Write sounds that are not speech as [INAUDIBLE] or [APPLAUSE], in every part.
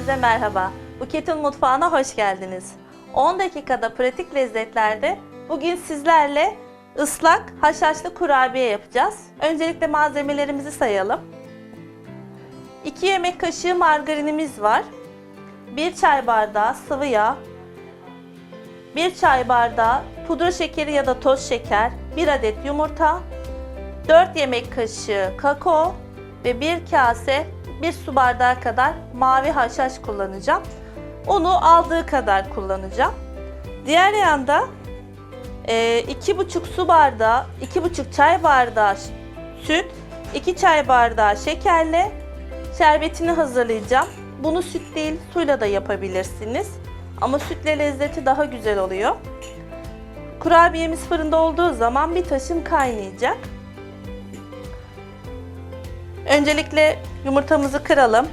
herkese merhaba. Buket'in mutfağına hoş geldiniz. 10 dakikada pratik lezzetlerde bugün sizlerle ıslak haşhaşlı kurabiye yapacağız. Öncelikle malzemelerimizi sayalım. 2 yemek kaşığı margarinimiz var. 1 çay bardağı sıvı yağ, 1 çay bardağı pudra şekeri ya da toz şeker, 1 adet yumurta, 4 yemek kaşığı kakao ve 1 kase 1 su bardağı kadar mavi haşhaş kullanacağım. Unu aldığı kadar kullanacağım. Diğer yanda e, 2,5 su bardağı, 2,5 çay bardağı süt, 2 çay bardağı şekerle şerbetini hazırlayacağım. Bunu süt değil suyla da yapabilirsiniz. Ama sütle lezzeti daha güzel oluyor. Kurabiyemiz fırında olduğu zaman bir taşım kaynayacak. Öncelikle yumurtamızı kıralım.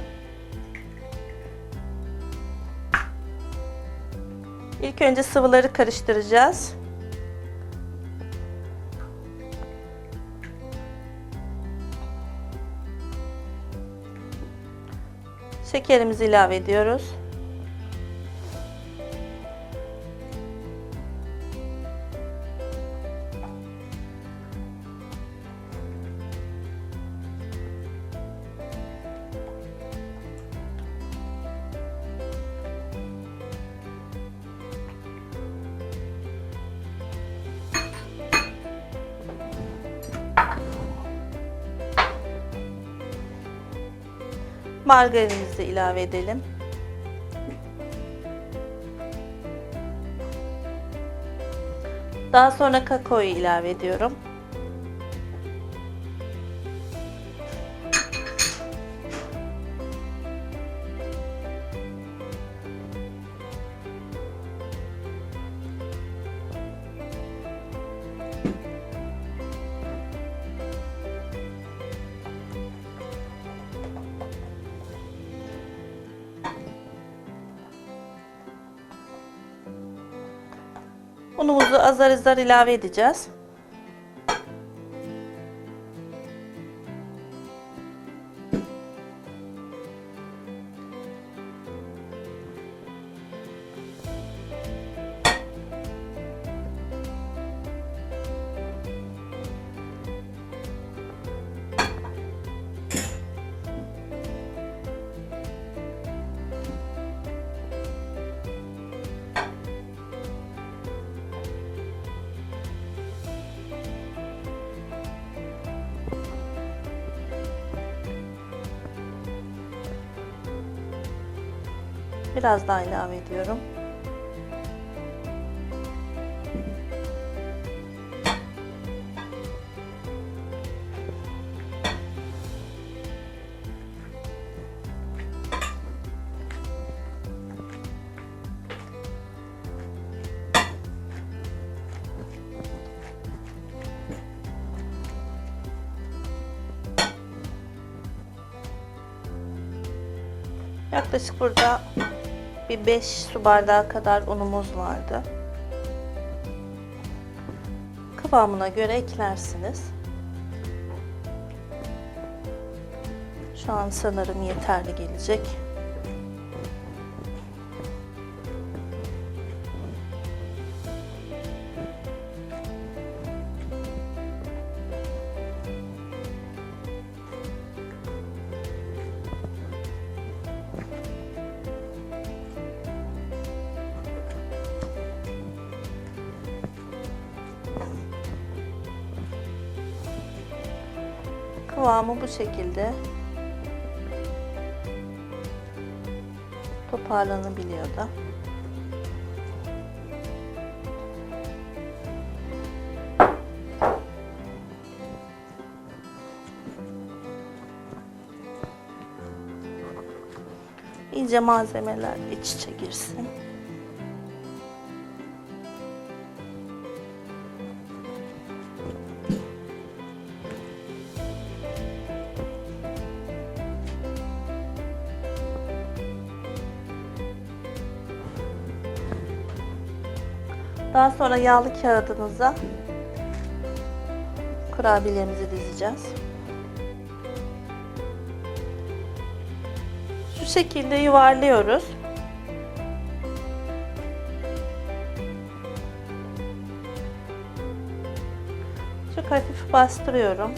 İlk önce sıvıları karıştıracağız. Şekerimizi ilave ediyoruz. Margarinimizi ilave edelim. Daha sonra kakaoyu ilave ediyorum. Unumuzu azar azar ilave edeceğiz. Biraz daha ilave ediyorum. Yaklaşık burada bir 5 su bardağı kadar unumuz vardı. Kıvamına göre eklersiniz. Şu an sanırım yeterli gelecek. Kıvamı bu şekilde. Toparlanabiliyor da. İyice malzemeler iç içe girsin. Daha sonra yağlı kağıdımıza kurabiyelerimizi dizeceğiz. Şu şekilde yuvarlıyoruz. Çok hafif bastırıyorum.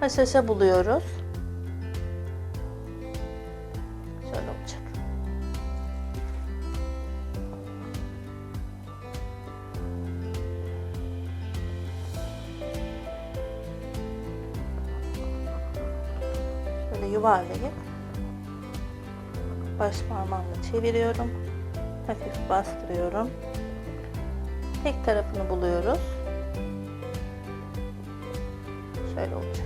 Haşhaşa buluyoruz. Şöyle olacak. Şöyle yuvarlayıp baş parmağımla çeviriyorum. Hafif bastırıyorum. Tek tarafını buluyoruz. Şöyle olacak.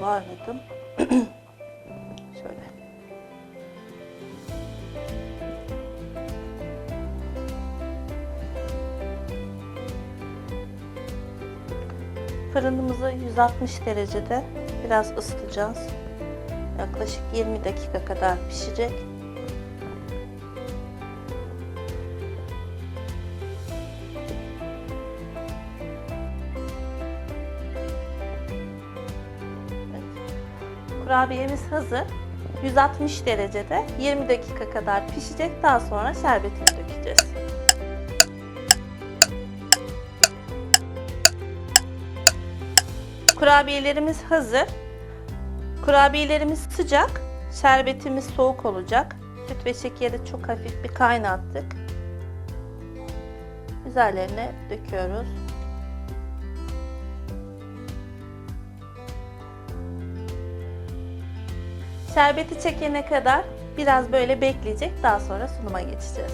yuvarladım. [CLEARS THROAT] Şöyle. Fırınımızı 160 derecede biraz ısıtacağız. Yaklaşık 20 dakika kadar pişecek. Kurabiyemiz hazır. 160 derecede 20 dakika kadar pişecek. Daha sonra şerbetini dökeceğiz. Kurabiyelerimiz hazır. Kurabiyelerimiz sıcak, şerbetimiz soğuk olacak. Süt ve şekeri çok hafif bir kaynattık. Üzerlerine döküyoruz. Şerbeti çekene kadar biraz böyle bekleyecek. Daha sonra sunuma geçeceğiz.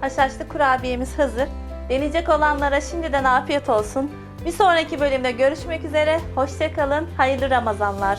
Haşhaşlı kurabiyemiz hazır. Deneyecek olanlara şimdiden afiyet olsun. Bir sonraki bölümde görüşmek üzere. Hoşçakalın. Hayırlı Ramazanlar.